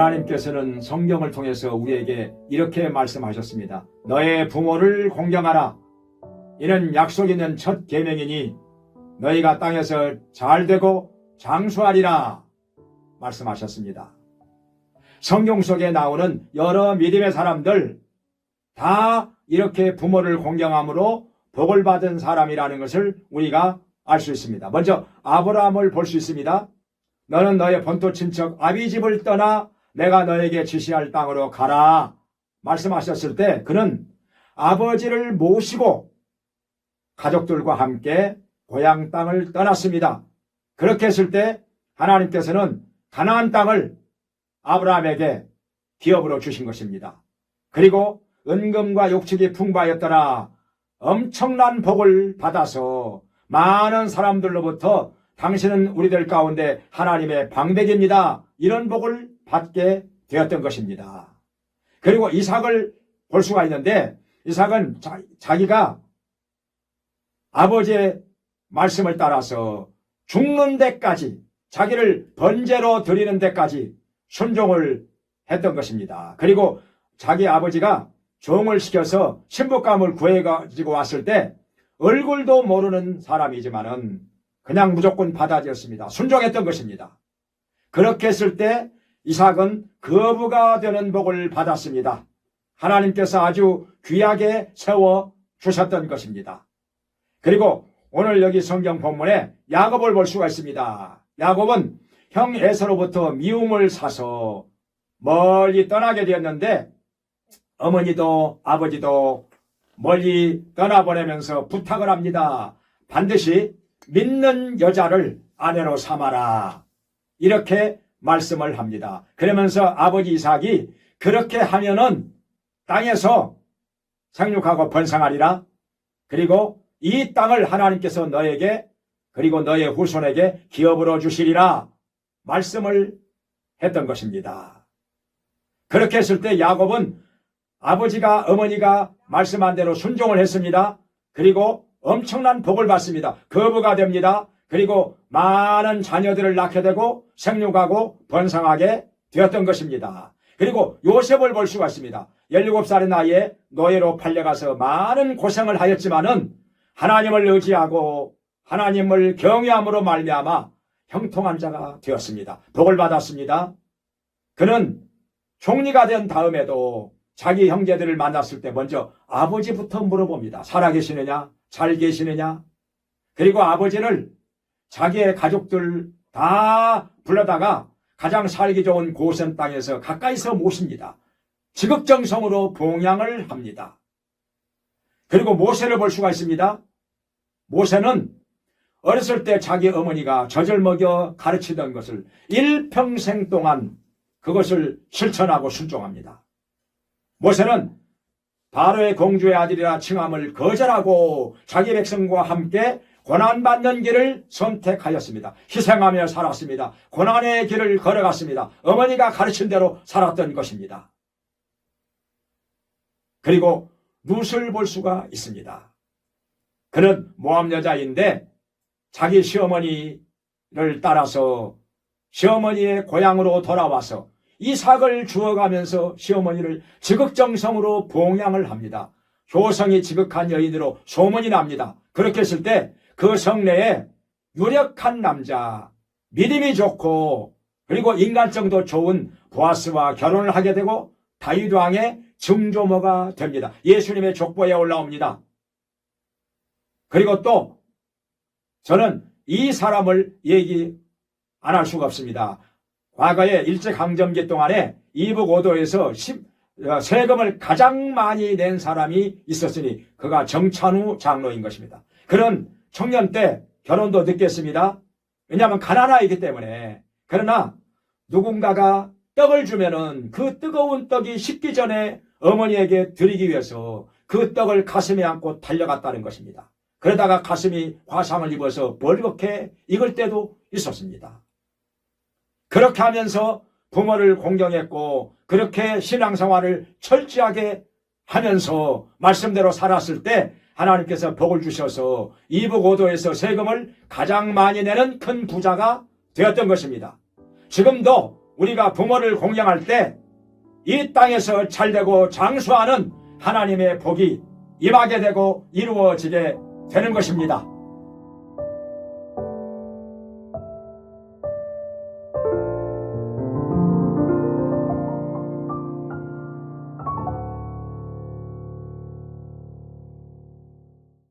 하나님께서는 성경을 통해서 우리에게 이렇게 말씀하셨습니다. 너의 부모를 공경하라. 이는 약속 있는 첫 계명이니 너희가 땅에서 잘 되고 장수하리라 말씀하셨습니다. 성경 속에 나오는 여러 믿음의 사람들 다 이렇게 부모를 공경함으로 복을 받은 사람이라는 것을 우리가 알 수 있습니다. 먼저 아브라함을 볼 수 있습니다. 너는 너의 본토 친척 아비 집을 떠나 내가 너에게 지시할 땅으로 가라 말씀하셨을 때 그는 아버지를 모시고 가족들과 함께 고향 땅을 떠났습니다. 그렇게 했을 때 하나님께서는 가나안 땅을 아브라함에게 기업으로 주신 것입니다. 그리고 은금과 욕축이 풍부하였더라 엄청난 복을 받아서 많은 사람들로부터 당신은 우리들 가운데 하나님의 방백입니다. 이런 복을 받게 되었던 것입니다. 그리고 이삭을 볼 수가 있는데 이삭은 자, 자기가 아버지의 말씀을 따라서 죽는 데까지 자기를 번제로 드리는 데까지 순종을 했던 것입니다. 그리고 자기 아버지가 종을 시켜서 신부감을 구해가지고 왔을 때 얼굴도 모르는 사람이지만은 그냥 무조건 받아들였습니다. 순종했던 것입니다. 그렇게 했을 때 이삭은 거부가 되는 복을 받았습니다. 하나님께서 아주 귀하게 세워 주셨던 것입니다. 그리고 오늘 여기 성경 본문에 야곱을 볼 수가 있습니다. 야곱은 형 에서로부터 미움을 사서 멀리 떠나게 되었는데 어머니도 아버지도 멀리 떠나보내면서 부탁을 합니다. 반드시 믿는 여자를 아내로 삼아라. 이렇게 말씀을 합니다. 그러면서 아버지 이삭이 그렇게 하면은 땅에서 생육하고 번성하리라. 그리고 이 땅을 하나님께서 너에게 그리고 너의 후손에게 기업으로 주시리라. 말씀을 했던 것입니다. 그렇게 했을 때 야곱은 아버지가 어머니가 말씀한 대로 순종을 했습니다. 그리고 엄청난 복을 받습니다. 거부가 됩니다. 그리고 많은 자녀들을 낳게 되고 생육하고 번성하게 되었던 것입니다. 그리고 요셉을 볼 수가 있습니다. 17살의 나이에 노예로 팔려가서 많은 고생을 하였지만은 하나님을 의지하고 하나님을 경외함으로 말미암아 형통한 자가 되었습니다. 복을 받았습니다. 그는 총리가 된 다음에도 자기 형제들을 만났을 때 먼저 아버지부터 물어봅니다. 살아계시느냐? 잘 계시느냐? 그리고 아버지를 자기의 가족들 다 불러다가 가장 살기 좋은 고센 땅에서 가까이서 모십니다. 지극정성으로 봉양을 합니다. 그리고 모세를 볼 수가 있습니다. 모세는 어렸을 때 자기 어머니가 젖을 먹여 가르치던 것을 일평생 동안 그것을 실천하고 순종합니다. 모세는 바로의 공주의 아들이라 칭함을 거절하고 자기 백성과 함께 고난받는 길을 선택하였습니다. 희생하며 살았습니다. 고난의 길을 걸어갔습니다. 어머니가 가르친 대로 살았던 것입니다. 그리고 룻을 볼 수가 있습니다. 그는 모함 여자인데 자기 시어머니를 따라서 시어머니의 고향으로 돌아와서 이삭을 주어가면서 시어머니를 지극정성으로 봉양을 합니다. 효성이 지극한 여인으로 소문이 납니다. 그렇게 했을 때 그 성내에 유력한 남자, 믿음이 좋고 그리고 인간성도 좋은 보아스와 결혼을 하게 되고 다윗 왕의 증조모가 됩니다. 예수님의 족보에 올라옵니다. 그리고 또 저는 이 사람을 얘기 안 할 수가 없습니다. 과거에 일제강점기 동안에 이북 오도에서 어, 세금을 가장 많이 낸 사람이 있었으니 그가 정찬우 장로인 것입니다. 그런 청년 때 결혼도 늦게 했습니다. 왜냐하면 가난하기 때문에. 그러나 누군가가 떡을 주면은 그 뜨거운 떡이 식기 전에 어머니에게 드리기 위해서 그 떡을 가슴에 안고 달려갔다는 것입니다. 그러다가 가슴이 화상을 입어서 벌겋게 익을 때도 있었습니다. 그렇게 하면서 부모를 공경했고 그렇게 신앙생활을 철저하게 하면서 말씀대로 살았을 때 하나님께서 복을 주셔서 이북 오도에서 세금을 가장 많이 내는 큰 부자가 되었던 것입니다. 지금도 우리가 부모를 공경할 때 이 땅에서 잘되고 장수하는 하나님의 복이 임하게 되고 이루어지게 되는 것입니다.